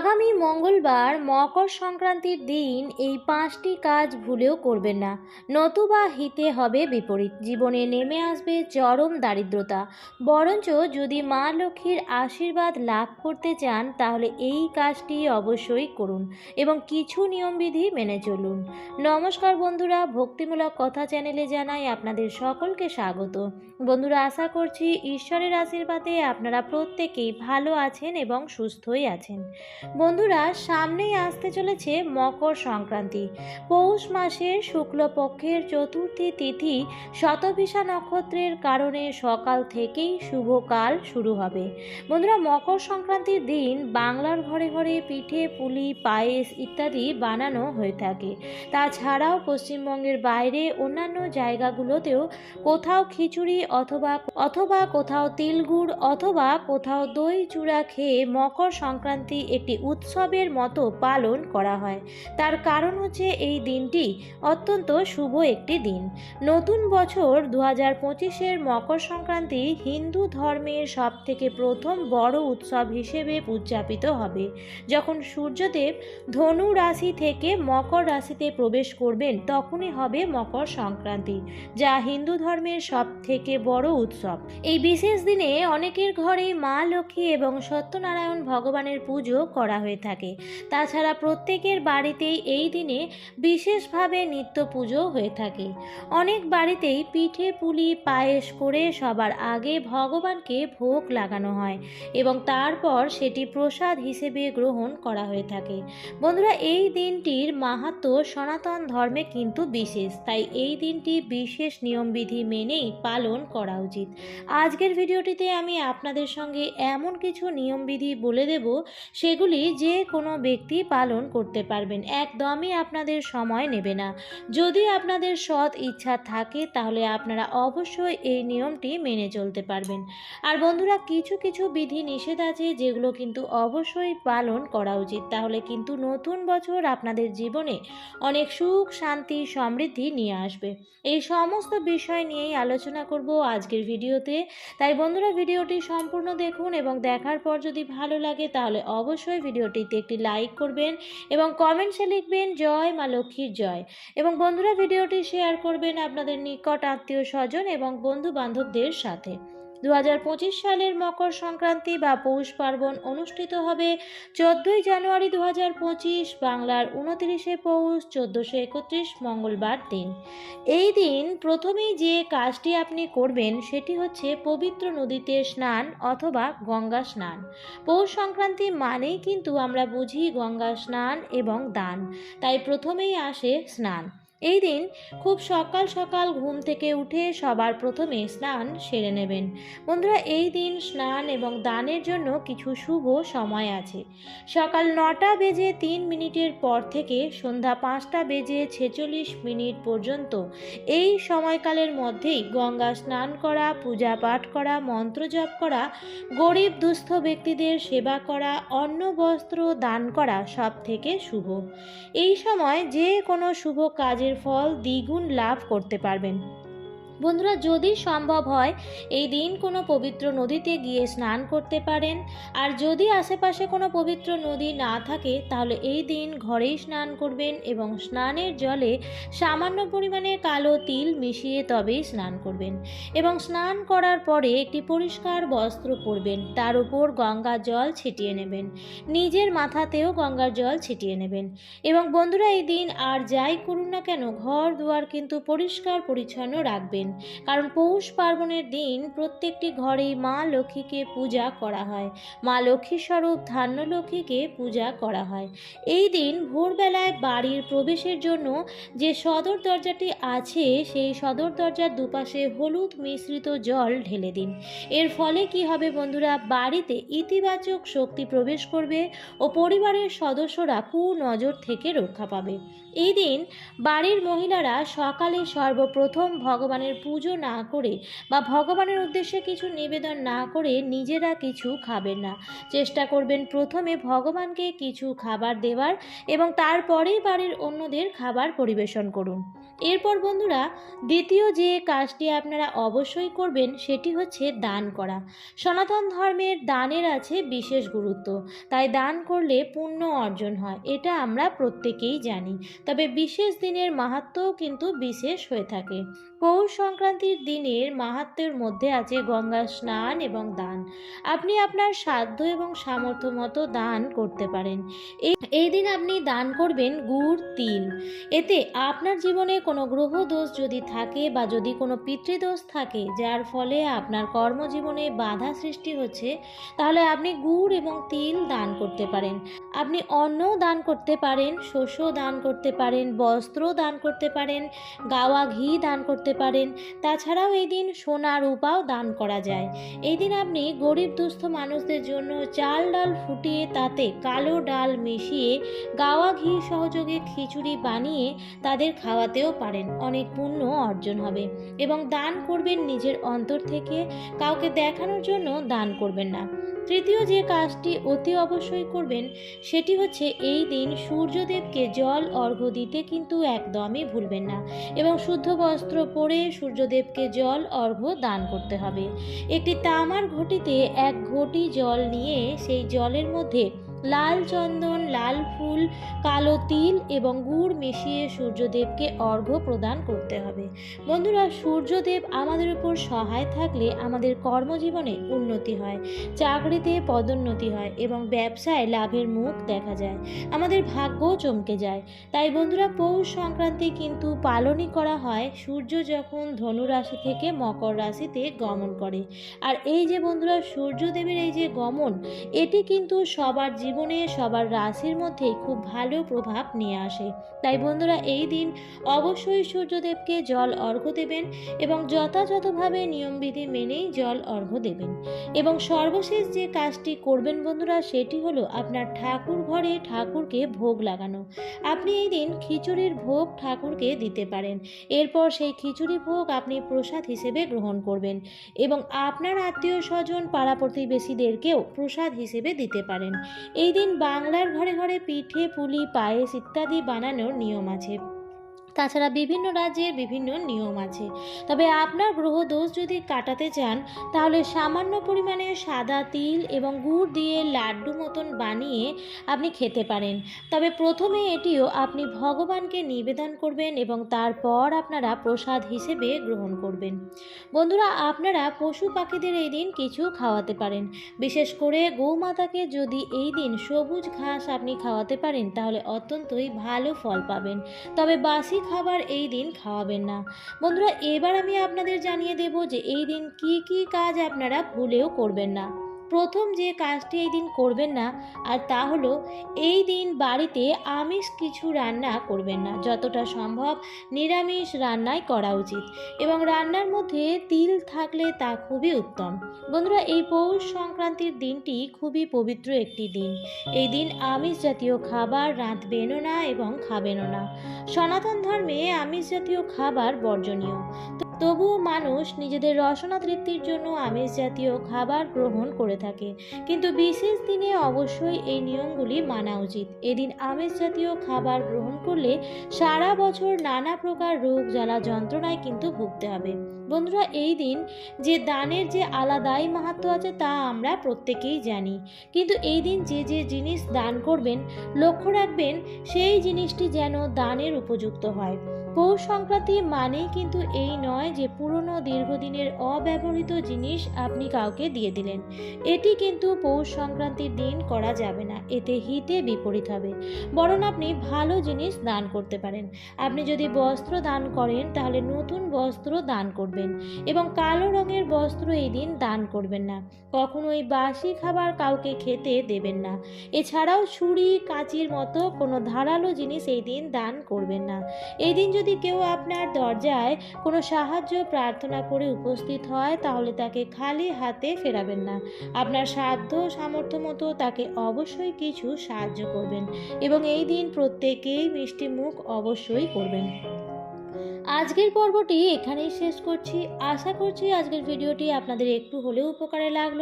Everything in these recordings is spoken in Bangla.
আগামী মঙ্গলবার মকর সংক্রান্তির দিন এই পাঁচটি কাজ ভুলেও করবেন না। নতুবা হিতে হবে বিপরীত। জীবনে নেমে আসবে চরম দারিদ্রতা। বরঞ্চ যদি মা লক্ষ্মীর আশীর্বাদ লাভ করতে চান, তাহলে এই কাজটি অবশ্যই করুন এবং কিছু নিয়মবিধি মেনে চলুন। নমস্কার বন্ধুরা, ভক্তিমূলক কথা চ্যানেলে জানাই আপনাদের সকলকে স্বাগত। বন্ধুরা, আশা করছি ঈশ্বরের আশীর্বাদে আপনারা প্রত্যেকেই ভালো আছেন এবং সুস্থই আছেন। বন্ধুরা, সামনেই আসতে চলেছে মকর সংক্রান্তি। পৌষ মাসের শুক্লপক্ষের চতুর্থী তিথি শতভিষা নক্ষত্রের কারণে সকাল থেকেই শুভকাল শুরু হবে। বন্ধুরা, মকর সংক্রান্তির দিন বাংলার ঘরে ঘরে পিঠে, পুলি, পায়েস ইত্যাদি বানানো হয়ে থাকে। তাছাড়াও পশ্চিমবঙ্গের বাইরে অন্যান্য জায়গাগুলোতেও কোথাও খিচুড়ি অথবা অথবা কোথাও তিলগুড় অথবা কোথাও দই চূড়া খেয়ে মকর সংক্রান্তি একটি উৎসবের মতো পালন করা হয়। তার কারণ হচ্ছে এই দিনটি অত্যন্ত শুভ একটি দিন। নতুন বছর দু হাজার পঁচিশের মকর সংক্রান্তি হিন্দু ধর্মের সব থেকে প্রথম বড় উৎসব হিসেবে উদযাপিত হবে। যখন সূর্যদেব ধনু রাশি থেকে মকর রাশিতে প্রবেশ করবেন, তখনই হবে মকর সংক্রান্তি, যা হিন্দু ধর্মের সব থেকে বড় উৎসব। এই বিশেষ দিনে অনেকের ঘরেই মা লক্ষ্মী এবং সত্যনারায়ণ ভগবানের পুজো করা হয়ে থাকে। তাছাড়া প্রত্যেকের বাড়িতেই এই দিনে বিশেষভাবে নিত্য পুজো হয়ে থাকে। অনেক বাড়িতেই পিঠে পুলি, পায়েস করে সবার আগে ভগবানকে ভোগ লাগানো হয় এবং তারপর সেটি প্রসাদ হিসেবে গ্রহণ করা হয়ে থাকে। বন্ধুরা, এই দিনটির মাহাত্ম সনাতন ধর্মে কিন্তু বিশেষ, তাই এই দিনটি বিশেষ নিয়মবিধি মেনেই পালন করা উচিত। আজকের ভিডিওটিতে আমি আপনাদের সঙ্গে এমন কিছু নিয়মবিধি বলে দেব, সেগুলি যে কোনো ব্যক্তি পালন করতে পারবেন। একদমই আপনাদের সময় নেবে না। যদি আপনাদের সৎ ইচ্ছা থাকে, তাহলে আপনারা অবশ্যই এই নিয়মটি মেনে চলতে পারবেন। আর বন্ধুরা, কিছু কিছু বিধি নিষেধ আছে, যেগুলো কিন্তু অবশ্যই পালন করা উচিত। তাহলে কিন্তু নতুন বছর আপনাদের জীবনে অনেক সুখ, শান্তি, সমৃদ্ধি নিয়ে আসবে। এই সমস্ত বিষয় নিয়েই আলোচনা করব আজকের ভিডিওতে। তাই বন্ধুরা, ভিডিওটি সম্পূর্ণ দেখুন এবং দেখার পর যদি ভালো লাগে, তাহলে অবশ্যই ভিডিওটিতে একটি লাইক করবেন এবং কমেন্টসে লিখবেন, জয় মা লক্ষ্মীর জয়। এবং বন্ধুরা, ভিডিওটি শেয়ার করবেন আপনাদের নিকট আত্মীয় স্বজন এবং বন্ধু বান্ধবদের সাথে। দু হাজার পঁচিশ সালের মকর সংক্রান্তি বা পৌষ পার্বণ অনুষ্ঠিত হবে চোদ্দই জানুয়ারি দু হাজার পঁচিশ, বাংলার উনতিরিশে পৌষ, চোদ্দোশো একত্রিশ, মঙ্গলবার দিন। এই দিন প্রথমেই যে কাজটি আপনি করবেন সেটি হচ্ছে পবিত্র নদীতে স্নান অথবা গঙ্গা স্নান। পৌষ সংক্রান্তি মানেই কিন্তু আমরা বুঝি গঙ্গা স্নান এবং দান। তাই প্রথমেই আসে স্নান। এই দিন খুব সকাল সকাল ঘুম থেকে উঠে সবার প্রথমে স্নান সেরে নেবেন। বন্ধুরা, এই দিন স্নান এবং দানের জন্য কিছু শুভ সময় আছে। সকাল নটা বেজে তিন মিনিটের পর থেকে সন্ধ্যা পাঁচটা বেজে ছেচল্লিশ মিনিট পর্যন্ত এই সময়কালের মধ্যেই গঙ্গা স্নান করা, পূজা পাঠ করা, মন্ত্র জপ করা, গরিব দুস্থ ব্যক্তিদের সেবা করা, অন্ন বস্ত্র দান করা সব থেকে শুভ। এই সময় যে কোনো শুভ কাজের ফল দ্বিগুণ লাভ করতে পারবেন। বন্ধুরা, যদি সম্ভব হয়, এই দিন কোনো পবিত্র নদীতে গিয়ে স্নান করতে পারেন। আর যদি আশেপাশে কোনো পবিত্র নদী না থাকে, তাহলে এই দিন ঘরেই স্নান করবেন এবং স্নানের জলে সামান্য পরিমাণে কালো তিল মিশিয়ে তবেই স্নান করবেন। এবং স্নান করার পরে একটি পরিষ্কার বস্ত্র পরবেন, তার উপর গঙ্গা জল ছিটিয়ে নেবেন, নিজের মাথাতেও গঙ্গার জল ছিটিয়ে নেবেন। এবং বন্ধুরা, এই দিন আর যাই করুন না কেন ঘর দুয়ার কিন্তু পরিষ্কার পরিচ্ছন্ন রাখবেন। কারণ পৌষ পার্বণের দিন প্রত্যেকটি ঘরেই মা লক্ষ্মীকে পূজা করা হয়। মা লক্ষ্মীর স্বরূপ ধান্য লক্ষ্মীকে পূজা করা হয়। এই দিন ভোরবেলায় বাড়ির প্রবেশের জন্য যে সদর দরজাটি আছে, সেই সদর দরজার দুপাশে হলুদ মিশ্রিত জল ঢেলে দিন। এর ফলে কি হবে বন্ধুরা? বাড়িতে ইতিবাচক শক্তি প্রবেশ করবে ও পরিবারের সদস্যরা কুনজর থেকে রক্ষা পাবে। এই দিন বাড়ির মহিলারা সকালে সর্বপ্রথম ভগবানের পুজো না করে বা ভগবানের উদ্দেশ্যে কিছু নিবেদন না করে নিজেরা কিছু খাবেন না। চেষ্টা করবেন প্রথমে ভগবানকে কিছু খাবার দেওয়ার এবং তারপরেই বাড়ির অন্যদের খাবার পরিবেশন করুন। এরপর বন্ধুরা, দ্বিতীয় যে কাজটি আপনারা অবশ্যই করবেন সেটি হচ্ছে দান করা। সনাতন ধর্মের দানের আছে বিশেষ গুরুত্ব। তাই দান করলে পুণ্য অর্জন হয়, এটা আমরা প্রত্যেকেই জানি। তবে বিশেষ দিনের মাহাত্ম্যও কিন্তু বিশেষ হয়ে থাকে। পৌষ সংক্রান্তির দিনের মাহাত্ম্যের মধ্যে আছে গঙ্গা স্নান এবং দান। আপনি আপনার সাধ্য এবং সামর্থ্য মতো দান করতে পারেন। এই এই দিন আপনি দান করবেন গুড়, তিল। এতে আপনার জীবনে কোনো গ্রহ দোষ যদি থাকে বা যদি কোনো পিতৃদোষ থাকে, যার ফলে আপনার কর্মজীবনে বাধা সৃষ্টি হচ্ছে, তাহলে আপনি গুড় এবং তিল দান করতে পারেন। আপনি অন্ন দান করতে পারেন, শস্য দান করতে পারেন, বস্ত্র দান করতে পারেন, গাওয়া ঘি দান করতে পারেন। তাছাড়াও এই দিন সোনা রূপাও দান করা যায়। এই দিন আপনি গরিব দুস্থ মানুষদের জন্য চাল ডাল ফুটিয়ে তাতে কালো ডাল মিশিয়ে গাওয়া ঘি সহযোগে খিচুড়ি বানিয়ে তাদের খাওয়াতেও পারেন। অনেক পুণ্য অর্জন হবে। এবং দান করবেন নিজের অন্তর থেকে, কাউকে দেখানোর জন্য দান করবেন না। তৃতীয় যে কাজটি অতি অবশ্যই করবেন, সেটি হচ্ছে এই দিন সূর্যদেবকে জল অর্ঘ্য দিতে কিন্তু একদমই ভুলবেন না। এবং শুদ্ধ বস্ত্র পরে সূর্যদেবকে জল, অর্ঘ্য দান করতে হবে। একটি তামার ঘটিতে এক ঘটি জল নিয়ে সেই জলের মধ্যে লাল চন্দন, লাল ফুল, কালো তিল এবং গুড় মিশিয়ে সূর্যদেবকে অর্ঘ্য প্রদান করতে হবে। বন্ধুরা, সূর্যদেব আমাদের উপর সহায় থাকলে আমাদের কর্মজীবনে উন্নতি হয়, চাকরিতে পদোন্নতি হয় এবং ব্যবসায় লাভের মুখ দেখা যায়। আমাদের ভাগ্যও চমকে যায়। তাই বন্ধুরা, পৌষ সংক্রান্তি কিন্তু পালনই করা হয়। সূর্য যখন ধনু রাশি থেকে মকর রাশিতে গমন করে। আর এই যে বন্ধুরা, সূর্যদেবের এই যে গমন, এটি কিন্তু সবার জীবনে সবার রাশির মধ্যেই খুব ভালো প্রভাব নিয়ে আসে। তাই বন্ধুরা, এই দিন অবশ্যই সূর্যদেবকে জল অর্ঘ্য দেবেন এবং যথাযথভাবে নিয়মবিধি মেনেই জল অর্ঘ্য দেবেন। এবং সর্বশেষ যে কাজটি করবেন বন্ধুরা, সেটি হলো আপনার ঠাকুর ঘরে ঠাকুরকে ভোগ লাগানো। আপনি এই দিন খিচুড়ির ভোগ ঠাকুরকে দিতে পারেন। এরপর সেই খিচুড়ি ভোগ আপনি প্রসাদ হিসেবে গ্রহণ করবেন এবং আপনার আত্মীয় স্বজন, পাড়া প্রতিবেশীদেরকেও প্রসাদ হিসেবে দিতে পারেন। এই দিন বাংলার ঘরে ঘরে পিঠে পুলি পায়েস ইত্যাদি বানানোর নিয়ম আছে। তাছাড়া বিভিন্ন রাজ্যের বিভিন্ন নিয়ম আছে। তবে আপনার গ্রহ দোষ যদি কাটাতে চান, তাহলে সামান্য পরিমাণে সাদা তিল এবং গুড় দিয়ে লাড্ডু মতন বানিয়ে আপনি খেতে পারেন। তবে প্রথমে এটিও আপনি ভগবানকে নিবেদন করবেন এবং তারপর আপনারা প্রসাদ হিসেবে গ্রহণ করবেন। বন্ধুরা, আপনারা পশু পাখিদের এই দিন কিছু খাওয়াতে পারেন। বিশেষ করে গৌমাতাকে যদি এই দিন সবুজ ঘাস আপনি খাওয়াতে পারেন, তাহলে অত্যন্তই ভালো ফল পাবেন। তবে বাসি খাবার এই দিন খাওয়াবেন না। বন্ধুরা, এবার আমি আপনাদের জানিয়ে দেব যে এই দিন কি কি কাজ আপনারা ভুলেও করবেন না। প্রথম যে কাজটি এই দিন করবেন না, আর তা হলো এই দিন বাড়িতে আমিষ কিছু রান্না করবেন না। যতটা সম্ভব নিরামিষ রান্নাই করা উচিত এবং রান্নার মধ্যে তিল থাকলে তা খুবই উত্তম। বন্ধুরা, এই পৌষ সংক্রান্তির দিনটি খুবই পবিত্র একটি দিন। এই দিন আমিষ জাতীয় খাবার রাঁধবেনও না এবং খাবেনও না। সনাতন ধর্মে আমিষ জাতীয় খাবার বর্জনীয়। তবুও মানুষ নিজেদের রসনা তৃপ্তির জন্য আমিষ জাতীয় খাবার গ্রহণ করে থাকে। কিন্তু বিশেষ দিনে অবশ্যই এই নিয়মগুলি মানা উচিত। এদিন আমিষ জাতীয় খাবার গ্রহণ করলে সারা বছর নানা প্রকার রোগ জ্বালা যন্ত্রণায় কিন্তু ভুগতে হবে। বন্ধুরা, এই দিন যে দানের যে আলাদাই মাহাত্ম আছে তা আমরা প্রত্যেকেই জানি। কিন্তু এই দিন যে যে জিনিস দান করবেন, লক্ষ্য রাখবেন, সেই জিনিসটি যেন দানের উপযুক্ত হয়। পৌষ সংক্রান্তি মানেই কিন্তু এই নয় যে পুরনো দীর্ঘদিনের অব্যবহৃত জিনিস আপনি কাউকে দিয়ে দিলেন। এটি কিন্তু পৌষ সংক্রান্তির দিন করা যাবে না। এতে হিতে বিপরীত হবে। বরং আপনি ভালো জিনিস দান করতে পারেন। আপনি যদি বস্ত্র দান করেন, তাহলে নতুন বস্ত্র দান করবেন এবং কালো রঙের বস্ত্র এই দিন দান করবেন না। কখনোই বাসি খাবার কাউকে খেতে দেবেন না। এছাড়াও ছুরি, কাঁচির মতো কোনো ধারালো জিনিস এই দিন দান করবেন না। এই দিন যদি কেউ আপনার দরজায় কোনো সাহায্য প্রার্থনা করে উপস্থিত হয়, তাহলে তাকে খালি হাতে ফেরাবেন না। আপনার সাধ্য সামর্থ্য মতো তাকে অবশ্যই কিছু সাহায্য করবেন এবং এই দিন প্রত্যেকেই মিষ্টি মুখ অবশ্যই করবেন। আজকের পর্বটি এখানেই শেষ করছি। আশা করছি আজকের ভিডিওটি আপনাদের একটু হলেও উপকারে লাগল।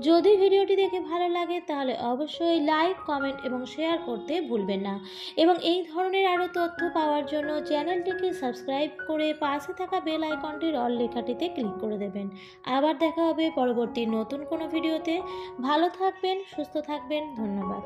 যদি ভিডিওটি দেখে ভালো লাগে, তাহলে অবশ্যই লাইক, কমেন্ট এবং শেয়ার করতে ভুলবেন না। এবং এই ধরনের আরও তথ্য পাওয়ার জন্য চ্যানেলটিকে সাবস্ক্রাইব করে পাশে থাকা বেল আইকনটির অল লেখাটিতে ক্লিক করে দেবেন। আবার দেখা হবে পরবর্তী নতুন কোনো ভিডিওতে। ভালো থাকবেন, সুস্থ থাকবেন, ধন্যবাদ।